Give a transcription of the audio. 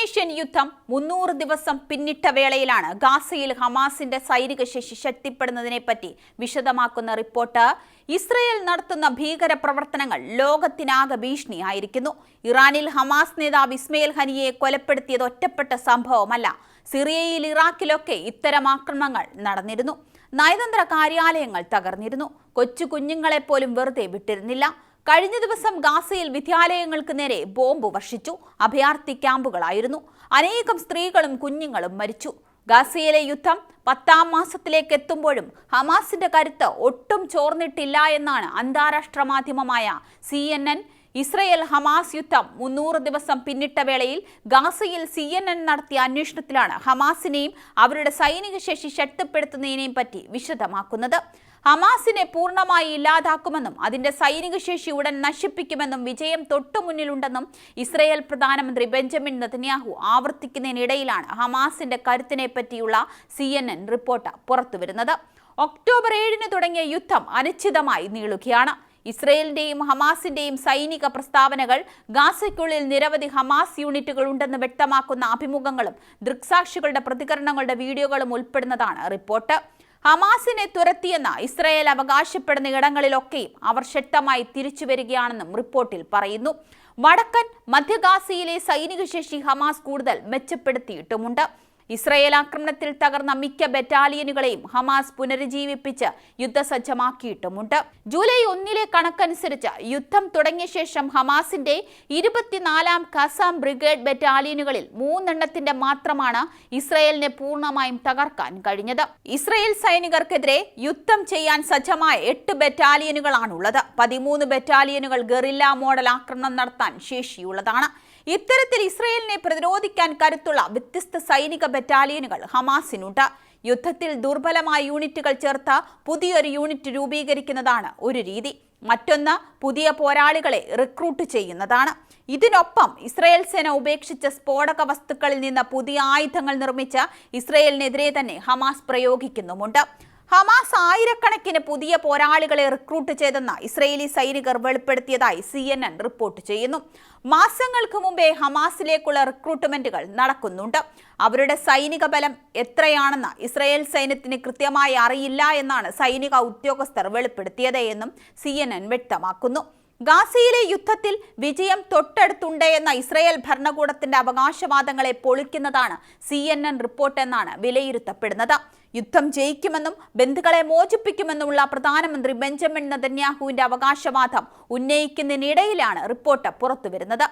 പശ്ചിമേഷ്യൻ യുദ്ധം മുന്നൂറ് ദിവസം പിന്നിട്ട വേളയിലാണ് ഗാസയിൽ ഹമാസിന്റെ സൈനിക ശേഷി ശക്തിപ്പെടുന്നതിനെപ്പറ്റി വിശദമാക്കുന്ന റിപ്പോർട്ട്. ഇസ്രയേൽ നടത്തുന്ന ഭീകര പ്രവർത്തനങ്ങൾ ലോകത്തിനാകെ ഭീഷണിയായിരിക്കുന്നു. ഇറാനിൽ ഹമാസ് നേതാവ് ഇസ്മയിൽ ഹനിയെ കൊലപ്പെടുത്തിയത് ഒറ്റപ്പെട്ട സംഭവമല്ല. സിറിയയിൽ ഇറാഖിലൊക്കെ ഇത്തരം ആക്രമണങ്ങൾ നടന്നിരുന്നു. നയതന്ത്ര കാര്യാലയങ്ങൾ തകർന്നിരുന്നു. കൊച്ചു കുഞ്ഞുങ്ങളെപ്പോലും വെറുതെ വിട്ടിരുന്നില്ല. കഴിഞ്ഞ ദിവസം ഗാസയിൽ വിദ്യാലയങ്ങൾക്ക് നേരെ ബോംബ് വർഷിച്ചു. അഭയാർത്ഥി ക്യാമ്പുകളായിരുന്നു. അനേകം സ്ത്രീകളും കുഞ്ഞുങ്ങളും മരിച്ചു. ഗാസയിലെ യുദ്ധം പത്താം മാസത്തിലേക്ക് എത്തുമ്പോഴും ഹമാസിന്റെ കരുത്ത് ഒട്ടും ചോർന്നിട്ടില്ല എന്നാണ് അന്താരാഷ്ട്ര മാധ്യമമായ C N N. Israel Hamas യുദ്ധം മുന്നൂറ് ദിവസം പിന്നിട്ട വേളയിൽ ഗാസയിൽ സി എൻ എൻ നടത്തിയ അന്വേഷണത്തിലാണ് ഹമാസിനെയും അവരുടെ സൈനിക ശേഷി ശക്തിപ്പെടുത്തുന്നതിനെയും പറ്റി വിശദമാക്കുന്നത്. ഹമാസിനെ പൂർണമായി ഇല്ലാതാക്കുമെന്നും അതിന്റെ സൈനിക ശേഷി ഉടൻ നശിപ്പിക്കുമെന്നും വിജയം തൊട്ടുമുന്നിലുണ്ടെന്നും ഇസ്രയേൽ പ്രധാനമന്ത്രി ബെഞ്ചമിൻ നെതന്യാഹു ആവർത്തിക്കുന്നതിനിടയിലാണ് ഹമാസിന്റെ കരുത്തിനെ പറ്റിയുള്ള സി എൻ എൻ റിപ്പോർട്ട് പുറത്തുവരുന്നത്. ഒക്ടോബർ ഏഴിന് തുടങ്ങിയ യുദ്ധം അനിശ്ചിതമായി നീളുകയാണ്. ഇസ്രയേലിന്റെയും ഹമാസിന്റെയും സൈനിക പ്രസ്താവനകൾ ഗാസയ്ക്കുള്ളിൽ നിരവധി ഹമാസ് യൂണിറ്റുകൾ ഉണ്ടെന്ന് വ്യക്തമാക്കുന്ന അഭിമുഖങ്ങളും ദൃക്സാക്ഷികളുടെ പ്രതികരണങ്ങളുടെ വീഡിയോകളും ഉൾപ്പെടുന്നതാണ് റിപ്പോർട്ട്. ഹമാസിനെ തുരത്തിയെന്ന് ഇസ്രയേൽ അവകാശപ്പെടുന്ന ഇടങ്ങളിലൊക്കെയും അവർ ശക്തമായി തിരിച്ചു വരികയാണെന്നും റിപ്പോർട്ടിൽ പറയുന്നു. വടക്കൻ മധ്യഗാസയിലെ സൈനിക ശേഷി ഹമാസ് കൂടുതൽ മെച്ചപ്പെടുത്തിയിട്ടുമുണ്ട്. ഇസ്രയേൽ ആക്രമണത്തിൽ തകർന്ന മിക്ക ബറ്റാലിയനുകളെയും ഹമാസ് പുനരുജ്ജീവിപ്പിച്ച് യുദ്ധസജ്ജമാക്കിയിട്ടുമുണ്ട്. ജൂലൈ ഒന്നിലെ കണക്കനുസരിച്ച് യുദ്ധം തുടങ്ങിയ ശേഷം ഹമാസിന്റെ ഇരുപത്തിനാലാം കസാം ബ്രിഗേഡ് ബറ്റാലിയനുകളിൽ മൂന്നെണ്ണത്തിന്റെ മാത്രമാണ് ഇസ്രയേലിനെ പൂർണമായും തകർക്കാൻ കഴിഞ്ഞത്. ഇസ്രയേൽ സൈനികർക്കെതിരെ യുദ്ധം ചെയ്യാൻ സജ്ജമായ എട്ട് ബറ്റാലിയനുകളാണുള്ളത്. പതിമൂന്ന് ബറ്റാലിയനുകൾ ഗറില്ല മോഡൽ ആക്രമണം നടത്താൻ ശേഷിയുള്ളതാണ്. ഇത്തരത്തിൽ ഇസ്രയേലിനെ പ്രതിരോധിക്കാൻ കരുത്തുള്ള വ്യത്യസ്ത സൈനിക ബറ്റാലിയനുകൾ ഹമാസിനുണ്ട്. യുദ്ധത്തിൽ ദുർബലമായ യൂണിറ്റുകൾ ചേർത്ത് പുതിയൊരു യൂണിറ്റ് രൂപീകരിക്കുന്നതാണ് ഒരു രീതി. മറ്റൊന്ന് പുതിയ പോരാളികളെ റിക്രൂട്ട് ചെയ്യുന്നതാണ്. ഇതിനൊപ്പം ഇസ്രയേൽ സേന ഉപേക്ഷിച്ച സ്ഫോടക വസ്തുക്കളിൽ നിന്ന് പുതിയ ആയുധങ്ങൾ നിർമ്മിച്ച് ഇസ്രയേലിനെതിരെ തന്നെ ഹമാസ് പ്രയോഗിക്കുന്നുമുണ്ട്. ഹമാസ് ആയിരക്കണക്കിന് പുതിയ പോരാളികളെ റിക്രൂട്ട് ചെയ്തെന്ന് ഇസ്രയേലി സൈനികർ വെളിപ്പെടുത്തിയതായി സി എൻ എൻ റിപ്പോർട്ട് ചെയ്യുന്നു. മാസങ്ങൾക്ക് മുമ്പേ ഹമാസിലേക്കുള്ള റിക്രൂട്ട്മെന്റുകൾ നടക്കുന്നുണ്ട്. അവരുടെ സൈനിക ബലം എത്രയാണെന്ന് ഇസ്രയേൽ സൈന്യത്തിന് കൃത്യമായി അറിയില്ല എന്നാണ് സൈനിക ഉദ്യോഗസ്ഥർ വെളിപ്പെടുത്തിയത് എന്നും സി എൻ എൻ വ്യക്തമാക്കുന്നു. ഗാസയിലെ യുദ്ധത്തിൽ വിജയം തൊട്ടടുത്തുണ്ട് എന്ന ഇസ്രയേൽ ഭരണകൂടത്തിന്റെ അവകാശവാദങ്ങളെ പൊളിക്കുന്നതാണ് സി എൻ എൻ റിപ്പോർട്ട് എന്നാണ് വിലയിരുത്തപ്പെടുന്നത്. യുദ്ധം ജയിക്കുമെന്നും ബന്ധുക്കളെ മോചിപ്പിക്കുമെന്നുമുള്ള പ്രധാനമന്ത്രി ബെഞ്ചമിൻ നെതന്യാഹുവിന്റെ അവകാശവാദം ഉന്നയിക്കുന്നതിനിടയിലാണ് റിപ്പോർട്ട് പുറത്തുവരുന്നത്.